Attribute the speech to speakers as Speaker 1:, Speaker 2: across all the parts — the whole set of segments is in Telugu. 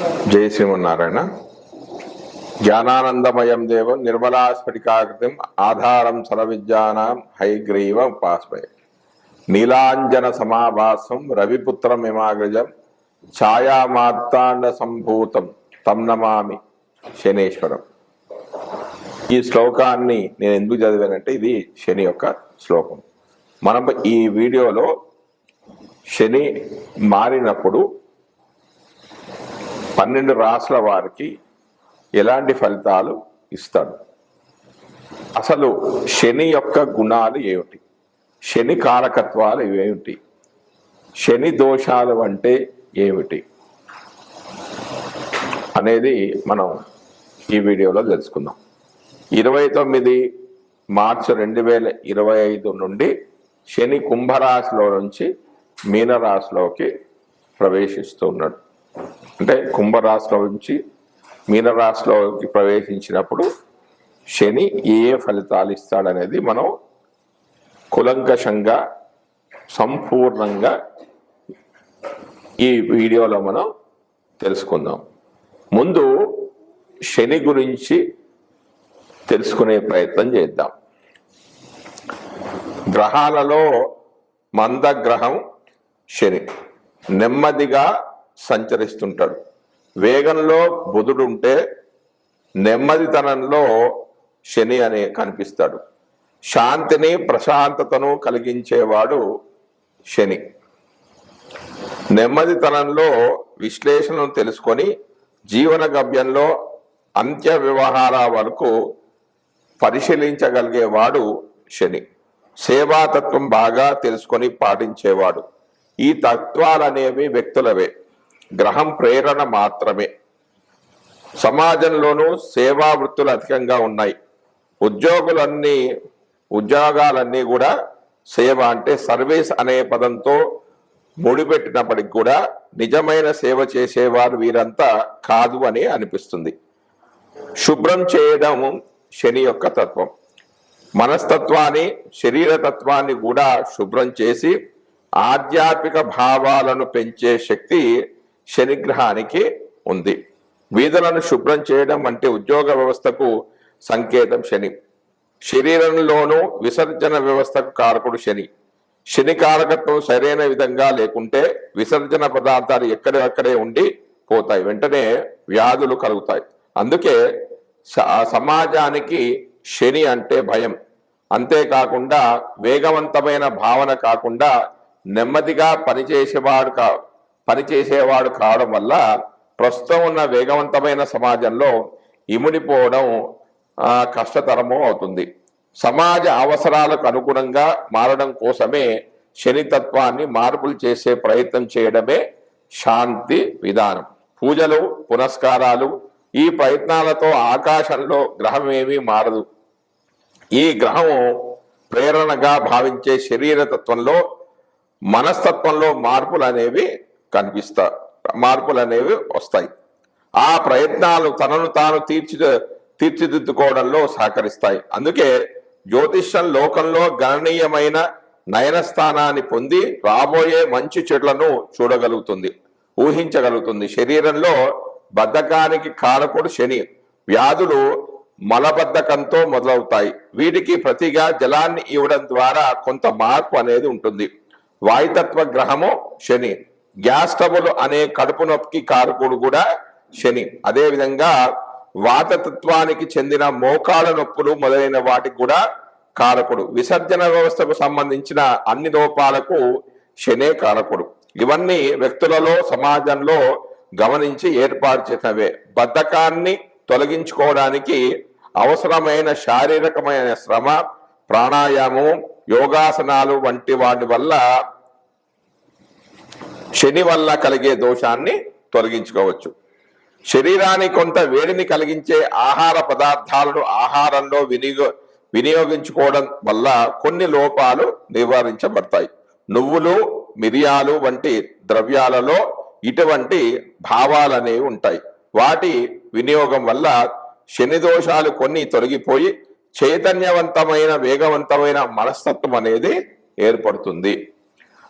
Speaker 1: జయ శ్రీమన్నారాయణ. జ్ఞానానందమయం దేవం నిర్మలాస్ఫటికాకృతిం ఆధారం సర్వవిద్యానాం హైగ్రీవ ఉపాస్మయ. నీలాంజన సమాభాసం రవిపుత్రమిమాగ్రజం ఛాయామార్తాండ సంభూతం తం నమామి శనేశ్వరం. ఈ శ్లోకాన్ని నేను ఎందుకు చదివానంటే ఇది శని యొక్క శ్లోకం. మనం ఈ వీడియోలో శని మారినప్పుడు పన్నెండు రాసుల వారికి ఎలాంటి ఫలితాలు ఇస్తాడు? అసలు శని యొక్క గుణాలు ఏమిటి? శని కారకత్వాలు ఏమిటి? శని దోషాలు అంటే ఏమిటి? అనేది మనం ఈ వీడియోలో తెలుసుకుందాం. ఇరవై తొమ్మిది మార్చి రెండు వేల ఇరవై ఐదు నుండి శని కుంభరాశిలో నుంచి మీనరాశిలోకి ప్రవేశిస్తున్నాడు అంటే కుంభరాశిలో నుంచి మీనరాశిలోకి ప్రవేశించినప్పుడు శని ఏ ఏ ఫలితాలు ఇస్తాడనేది మనం కులంకషంగా సంపూర్ణంగా ఈ వీడియోలో మనం తెలుసుకుందాం. ముందు శని గురించి తెలుసుకునే ప్రయత్నం చేద్దాం. గ్రహాలలో మందగ్రహం శని. నెమ్మదిగా సంచరిస్తుంటాడు. వేగంలో బుధుడు ఉంటే నెమ్మదితనంలో శని అనే కనిపిస్తాడు. శాంతిని ప్రశాంతతను కలిగించేవాడు శని. నెమ్మదితనంలో విశ్లేషణను తెలుసుకొని జీవన గవ్యంలో అంత్య వ్యవహార వరకు పరిశీలించగలిగేవాడు శని. సేవాతత్వం బాగా తెలుసుకొని పాటించేవాడు. ఈ తత్వాలనేవి వ్యక్తులవే. గ్రహం ప్రేరణ మాత్రమే. సమాజంలోనూ సేవా వృత్తులు అధికంగా ఉన్నాయి. ఉద్యోగులన్నీ ఉద్యోగాలన్నీ కూడా సేవ అంటే సర్వీస్ అనే పదంతో ముడిపెట్టినప్పటికి కూడా నిజమైన సేవ చేసేవారు వీరంతా కాదు అని అనిపిస్తుంది. శుభ్రం చేయడం శని యొక్క తత్వం. మనస్తత్వాన్ని శరీర తత్వాన్ని కూడా శుభ్రం చేసి ఆధ్యాత్మిక భావాలను పెంచే శక్తి శనిగ్రహానికి ఉంది. వీధులను శుభ్రం చేయడం వంటి ఉద్యోగ వ్యవస్థకు సంకేతం శని. శరీరంలోనూ విసర్జన వ్యవస్థకు కారకుడు శని. శని కారకత్వం సరైన విధంగా లేకుంటే విసర్జన పదార్థాలు ఎక్కడెక్కడే ఉండి పోతాయి. వెంటనే వ్యాధులు కలుగుతాయి. అందుకే సమాజానికి శని అంటే భయం. అంతేకాకుండా వేగవంతమైన భావన కాకుండా నెమ్మదిగా పనిచేసేవాడు కా పనిచేసేవాడు కావడం వల్ల ప్రస్తుతం ఉన్న వేగవంతమైన సమాజంలో ఇముడిపోవడం కష్టతరము అవుతుంది. సమాజ అవసరాలకు అనుగుణంగా మారడం కోసమే శనితత్వాన్ని మార్పులు చేసే ప్రయత్నం చేయడమే శాంతి విధానం. పూజలు పునస్కారాలు ఈ ప్రయత్నాలతో ఆకాశంలో గ్రహం ఏమీ మారదు. ఈ గ్రహం ప్రేరణగా భావించే శరీరతత్వంలో మనస్తత్వంలో మార్పులు అనేవి కనిపిస్తా మార్పులు అనేవి వస్తాయి. ఆ ప్రయత్నాలు తనను తాను తీర్చి తీర్చిదిద్దుకోవడంలో సహకరిస్తాయి. అందుకే జ్యోతిష్యం లోకంలో గణనీయమైన నయన స్థానాన్ని పొంది రాబోయే మంచి చెట్లను చూడగలుగుతుంది ఊహించగలుగుతుంది. శరీరంలో బద్ధకానికి కారకుడు శని. వ్యాధులు మలబద్ధకంతో మొదలవుతాయి. వీటికి ప్రతిగా జలాన్ని ఇవ్వడం ద్వారా కొంత మార్పు అనేది ఉంటుంది. వాయుతత్వ గ్రహము శని. గ్యాస్ ట్రబుల్ అనే కడుపు నొప్పికి కారకుడు కూడా శని. అదే విధంగా వాతతత్వానికి చెందిన మోకాళ్ళ నొప్పులు మొదలైన వాటికి కూడా కారకుడు. విసర్జన వ్యవస్థకు సంబంధించిన అన్ని లోపాలకు శనే కారకుడు. ఇవన్నీ వ్యక్తులలో సమాజంలో గమనించి ఏర్పాటు చేసినవే. బద్ధకాన్ని తొలగించుకోవడానికి అవసరమైన శారీరకమైన శ్రమ ప్రాణాయామం యోగాసనాలు వంటి వాటి వల్ల శని వల్ల కలిగే దోషాన్ని తొలగించుకోవచ్చు. శరీరానికి కొంత వేడిని కలిగించే ఆహార పదార్థాలను ఆహారంలో వినియో వినియోగించుకోవడం వల్ల కొన్ని లోపాలు నివారించబడతాయి. నువ్వులు మిరియాలు వంటి ద్రవ్యాలలో ఇటువంటి భావాలనేవి ఉంటాయి. వాటి వినియోగం వల్ల శని దోషాలు కొన్ని తొలగిపోయి చైతన్యవంతమైన వేగవంతమైన మనస్తత్వం అనేది ఏర్పడుతుంది.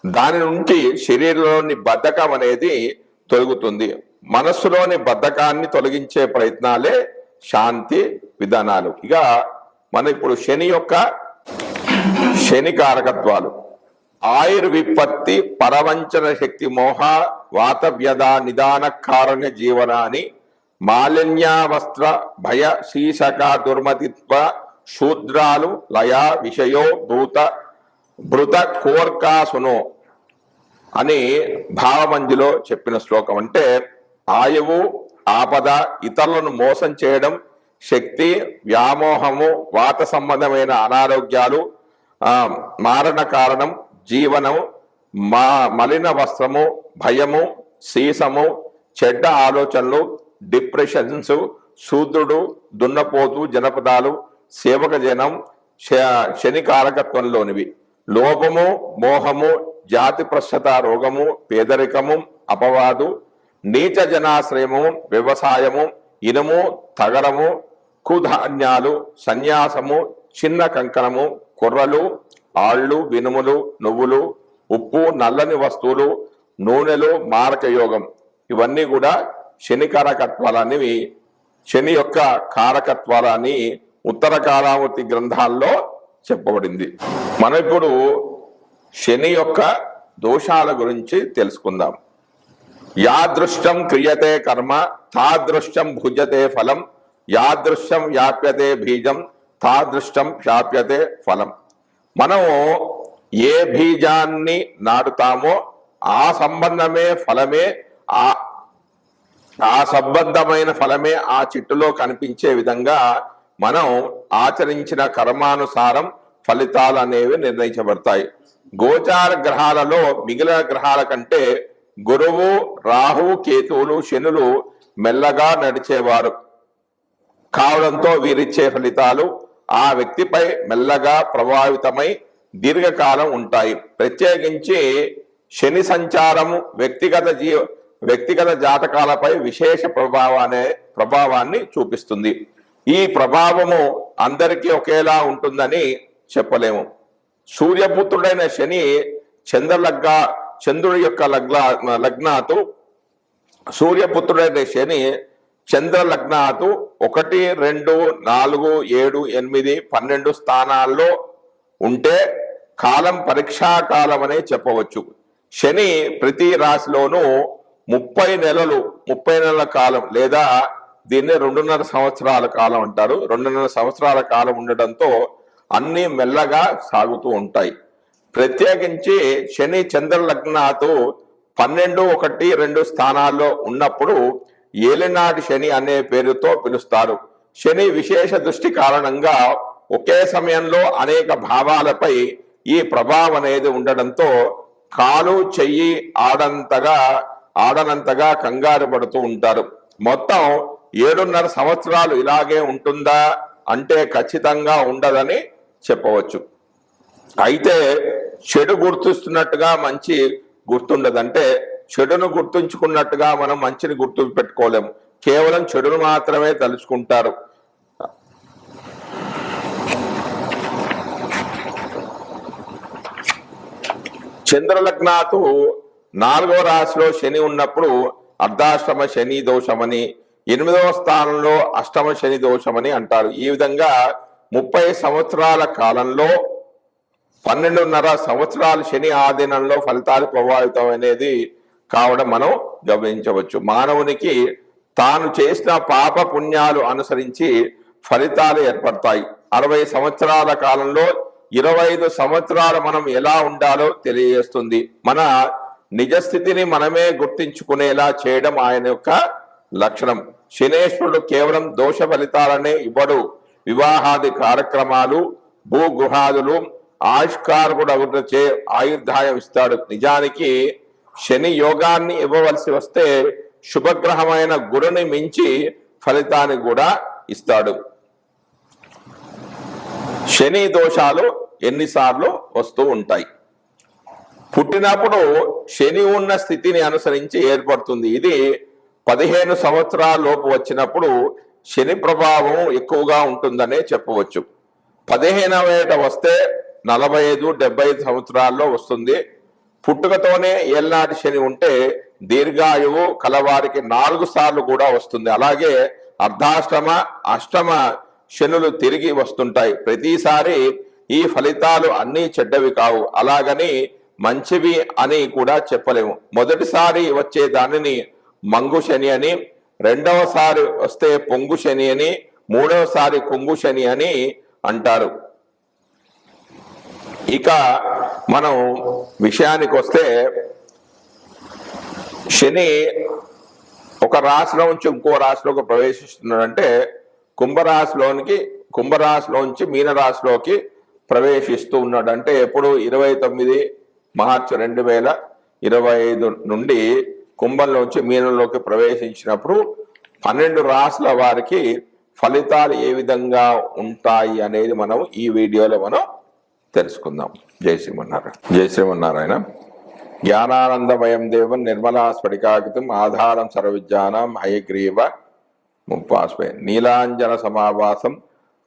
Speaker 1: దాని నుండి శరీరంలోని బద్ధకం అనేది తొలగుతుంది. మనస్సులోని బద్ధకాన్ని తొలగించే ప్రయత్నాలే శాంతి విధానాలు. ఇక మన ఇప్పుడు శని యొక్క శని కారకత్వాలు. ఆయుర్విపత్తి పరవంచన శక్తి మోహ వాత వ్యధ నిదాన కారణ జీవనాన్ని మాలిన్యావస్త్ర భయ శీశక దుర్మతిత్వ శూద్రాలు లయ విషయో భూత భృత కోర్కాసును అని భావమంజిలో చెప్పిన శ్లోకం అంటే ఆయువు ఆపద ఇతరులను మోసం చేయడం శక్తి వ్యామోహము వాత సంబంధమైన అనారోగ్యాలు మారణ కారణం జీవనం మా మలిన వస్త్రము భయము సీసము చెడ్డ ఆలోచనలు డిప్రెషన్స్ శూద్రుడు దున్నపోతు జనపదాలు సేవక జనం శ- శని కారకత్వంలోనివి లోభము మోహము జాతి ప్రశ్నత రోగము పేదరికము అపవాదు నీచ జనాశ్రయము వ్యవసాయము ఇనుము తగరము కుధాన్యాలు సన్యాసము చిన్న కంకణము కుర్రలు ఆళ్ళు వినుములు నువ్వులు ఉప్పు నల్లని వస్తువులు నూనెలు మారక యోగం. ఇవన్నీ కూడా శని కారకత్వాలనేవి శని యొక్క కారకత్వాలని ఉత్తర కాలామూర్తి గ్రంథాల్లో చెప్పబడింది. మనం ఇప్పుడు శని యొక్క దోషాల గురించి తెలుసుకుందాం. యాదృష్టం క్రియతే కర్మ తాదృష్టం భుజతే ఫలం యాదృష్టం వ్యాప్యతే బీజం తాదృష్టం శాప్యతే ఫలం. మనం ఏ బీజాన్ని నాటుతామో ఆ సంబంధమే ఫలమే ఆ ఆ సంబంధమైన ఫలమే ఆ చెట్టులో కనిపించే విధంగా మనం ఆచరించిన కర్మానుసారం ఫలితాలు అనేవి నిర్ణయించబడతాయి. గోచార గ్రహాలలో మిగిలిన గ్రహాల కంటే గురువు రాహు కేతువులు శనులు మెల్లగా నడిచేవారు. కావడంతో వీరిచ్చే ఫలితాలు ఆ వ్యక్తిపై మెల్లగా ప్రభావితమై దీర్ఘకాలం ఉంటాయి. ప్రత్యేకించి శని సంచారము వ్యక్తిగత జీవ వ్యక్తిగత జాతకాలపై విశేష ప్రభావాన్ని ప్రభావాన్ని చూపిస్తుంది. ఈ ప్రభావము అందరికీ ఒకేలా ఉంటుందని చెప్పలేము. సూర్యపుత్రుడైన శని చంద్రలగ్న చంద్రుడి యొక్క లగ్న లగ్నాతు సూర్యపుత్రుడైన శని చంద్రలగ్నాతు ఒకటి రెండు నాలుగు ఏడు ఎనిమిది పన్నెండు స్థానాల్లో ఉంటే కాలం పరీక్షా కాలం అనే చెప్పవచ్చు. శని ప్రతి రాశిలోనూ ముప్పై నెలలు ముప్పై నెలల కాలం లేదా దీన్ని రెండున్నర సంవత్సరాల కాలం అంటారు. రెండున్నర సంవత్సరాల కాలం ఉండడంతో అన్నీ మెల్లగా సాగుతూ ఉంటాయి. ప్రత్యేకించి శని చంద్ర లగ్నాతో పన్నెండు ఒకటి రెండు స్థానాల్లో ఉన్నప్పుడు ఏలినాటి శని అనే పేరుతో పిలుస్తారు. శని విశేష దృష్టి కారణంగా ఒకే సమయంలో అనేక భావాలపై ఈ ప్రభావం అనేది ఉండడంతో కాలు చెయ్యి ఆడంతగా ఆడనంతగా కంగారు పడుతూ ఉంటారు. మొత్తం ఏడున్నర సంవత్సరాలు ఇలాగే ఉంటుందా అంటే ఖచ్చితంగా ఉండదని చెప్పవచ్చు. అయితే చెడు గుర్తిస్తున్నట్టుగా మంచి గుర్తుండదంటే చెడును గుర్తుంచుకున్నట్టుగా మనం మంచిని గుర్తు పెట్టుకోలేము కేవలం చెడును మాత్రమే తలుచుకుంటారు. చంద్రలగ్నాతు నాలుగో రాశిలో శని ఉన్నప్పుడు అర్ధాశ్రమ శని దోషమని ఎనిమిదవ స్థానంలో అష్టమ శని దోషమని అంటారు. ఈ విధంగా ముప్పై సంవత్సరాల కాలంలో పన్నెండున్నర సంవత్సరాలు శని ఆధీనంలో ఫలితాలు ప్రభావితం అనేది కావడం మనం గమనించవచ్చు. మానవునికి తాను చేసిన పాప పుణ్యాలు అనుసరించి ఫలితాలు ఏర్పడతాయి. అరవై సంవత్సరాల కాలంలో ఇరవై ఐదు సంవత్సరాలు మనం ఎలా ఉండాలో తెలియజేస్తుంది. మన నిజస్థితిని మనమే గుర్తించుకునేలా చేయడం ఆయన యొక్క లక్షణం. శనేశ్వరుడు కేవలం దోష ఫలితాలనే ఇవ్వడు. వివాహాది కార్యక్రమాలు భూగృహాదులు ఆయుష్కారకుడు అభివృద్ధి ఆయుర్దాయం ఇస్తాడు నిజానికి శని యోగాన్ని ఇవ్వవలసి వస్తే శుభగ్రహమైన గురుని మించి ఫలితాన్ని కూడా ఇస్తాడు. శని దోషాలు ఎన్నిసార్లు వస్తూ ఉంటాయి. పుట్టినప్పుడు శని ఉన్న స్థితిని అనుసరించి ఏర్పడుతుంది. ఇది పదిహేను సంవత్సరాల లోపు వచ్చినప్పుడు శని ప్రభావం ఎక్కువగా ఉంటుందనే చెప్పవచ్చు. పదిహేనవ ఏట వస్తే నలభై ఐదు డెబ్బై ఐదు సంవత్సరాల్లో వస్తుంది. పుట్టుకతోనే ఏళ్ళనాటి శని ఉంటే దీర్ఘాయువు కలవారికి నాలుగు సార్లు కూడా వస్తుంది. అలాగే అర్ధాష్టమ అష్టమ శనులు తిరిగి వస్తుంటాయి. ప్రతిసారి ఈ ఫలితాలు అన్నీ చెడ్డవి కావు. అలాగని మంచివి అని కూడా చెప్పలేము. మొదటిసారి వచ్చే దానిని మంగు శని అని రెండవసారి వస్తే పొంగు శని అని మూడవసారి కొంగు శని అని అంటారు. ఇక మనం విషయానికి వస్తే శని ఒక రాశిలో నుంచి ఇంకో రాశిలోకి ప్రవేశిస్తున్నాడంటే కుంభరాశిలోనికి కుంభరాశిలోంచి మీనరాశిలోకి ప్రవేశిస్తూ ఉన్నాడు. అంటే ఎప్పుడు? ఇరవై తొమ్మిది మార్చి రెండు వేల ఇరవై ఐదు నుండి కుంభంలోంచి మీనంలోకి ప్రవేశించినప్పుడు పన్నెండు రాసుల వారికి ఫలితాలు ఏ విధంగా ఉంటాయి అనేది మనం ఈ వీడియోలో మనం తెలుసుకుందాం. జై శ్రీమన్నారాయణ. జై శ్రీమన్నారాయణ. జ్ఞానానందమయం దేవం నిర్మలా స్ఫటికాకృతం ఆధారం సర్వవిజ్ఞానం హయగ్రీవ ముప్పాస్వే నీలాంజన సమావాసం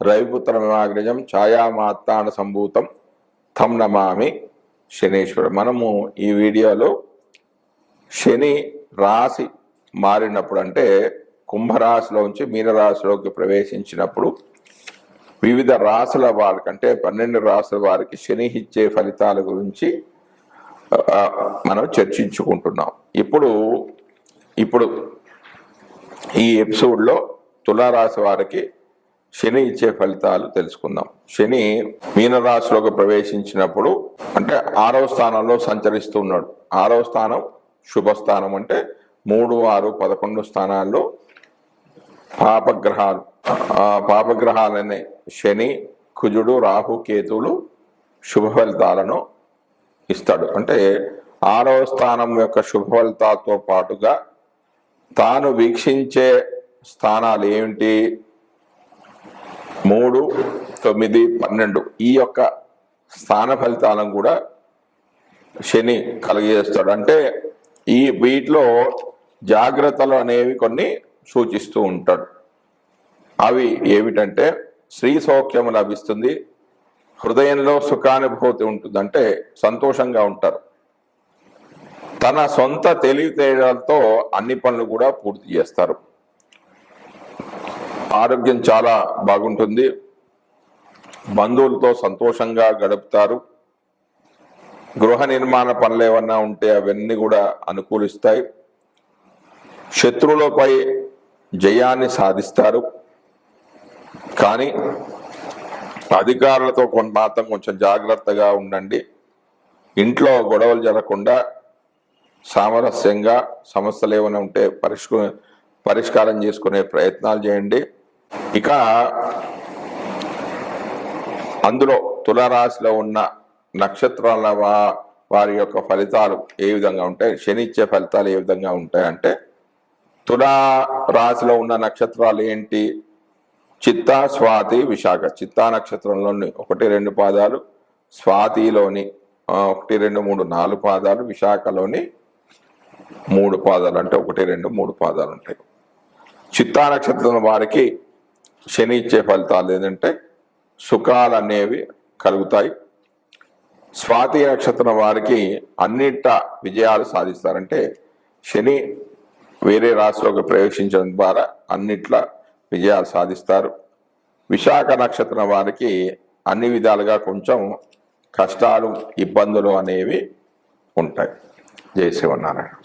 Speaker 1: రవిపుత్రమిమాగ్రజం ఛాయామాత్తాన సంభూతం తం నమామి శనీశ్వర. మనము ఈ వీడియోలో శని రాశి మారినప్పుడు అంటే కుంభరాశిలోంచి మీనరాశిలోకి ప్రవేశించినప్పుడు వివిధ రాశుల వారికి అంటే పన్నెండు రాశుల వారికి శని ఇచ్చే ఫలితాల గురించి మనం చర్చించుకుంటున్నాం. ఇప్పుడు ఇప్పుడు ఈ ఎపిసోడ్లో తులారాశి వారికి శని ఇచ్చే ఫలితాలు తెలుసుకుందాం. శని మీనరాశిలోకి ప్రవేశించినప్పుడు అంటే ఆరవ స్థానంలో సంచరిస్తున్నాడు ఆరో ఆరవ స్థానం శుభస్థానం అంటే మూడు ఆరు పదకొండు స్థానాల్లో పాపగ్రహాలు. ఆ పాపగ్రహాలనే శని కుజుడు రాహు కేతువులు శుభ ఫలితాలను ఇస్తాడు. అంటే ఆరవ స్థానం యొక్క శుభ ఫలితాలతో పాటుగా తాను వీక్షించే స్థానాలు ఏమిటి? మూడు తొమ్మిది పన్నెండు. ఈ యొక్క స్థాన ఫలితాలను కూడా శని కలిగజేస్తాడు. అంటే ఈ వీటిలో జాగ్రత్తలు అనేవి కొన్ని సూచిస్తూ ఉంటాడు అవి ఏమిటంటే శ్రీ సౌఖ్యం లభిస్తుంది హృదయంలో సుఖానుభూతి ఉంటుందంటే సంతోషంగా ఉంటారు. తన సొంత తెలివితేటలతో అన్ని పనులు కూడా పూర్తి చేస్తారు. ఆరోగ్యం చాలా బాగుంటుంది బంధువులతో సంతోషంగా గడుపుతారు. గృహ నిర్మాణ పనులు ఏమన్నా ఉంటే అవన్నీ కూడా అనుకూలిస్తాయి. శత్రువులపై జయాన్ని సాధిస్తారు. కానీ అధికారులతో కొంత మాత్రం కొంచెం జాగ్రత్తగా ఉండండి. ఇంట్లో గొడవలు జరగకుండా సామరస్యంగా సమస్యలు ఏమైనా ఉంటే పరిష్క పరిష్కారం చేసుకునే ప్రయత్నాలు చేయండి. ఇక అందులో తులారాశిలో ఉన్న నక్షత్రాల వారి యొక్క ఫలితాలు ఏ విధంగా ఉంటాయి? శని ఇచ్చే ఫలితాలు ఏ విధంగా ఉంటాయంటే తులా రాశిలో ఉన్న నక్షత్రాలు ఏంటి? చిత్త స్వాతి విశాఖ. చిత్తా నక్షత్రంలోని ఒకటి రెండు పాదాలు స్వాతిలోని ఒకటి రెండు మూడు నాలుగు పాదాలు విశాఖలోని మూడు పాదాలు అంటే ఒకటి రెండు మూడు పాదాలు ఉంటాయి. చిత్తా నక్షత్రం వారికి శని ఇచ్చే ఫలితాలు ఏంటంటే సుఖాలు అనేవి కలుగుతాయి. స్వాతి నక్షత్రం వారికి అన్నిట విజయాలు సాధిస్తారంటే శని వేరే రాశిలోకి ప్రవేశించడం ద్వారా అన్నిట్ల విజయాలు సాధిస్తారు. విశాఖ నక్షత్రం వారికి అన్ని విధాలుగా కొంచెం కష్టాలు ఇబ్బందులు అనేవి ఉంటాయి. జై శివనారాయణ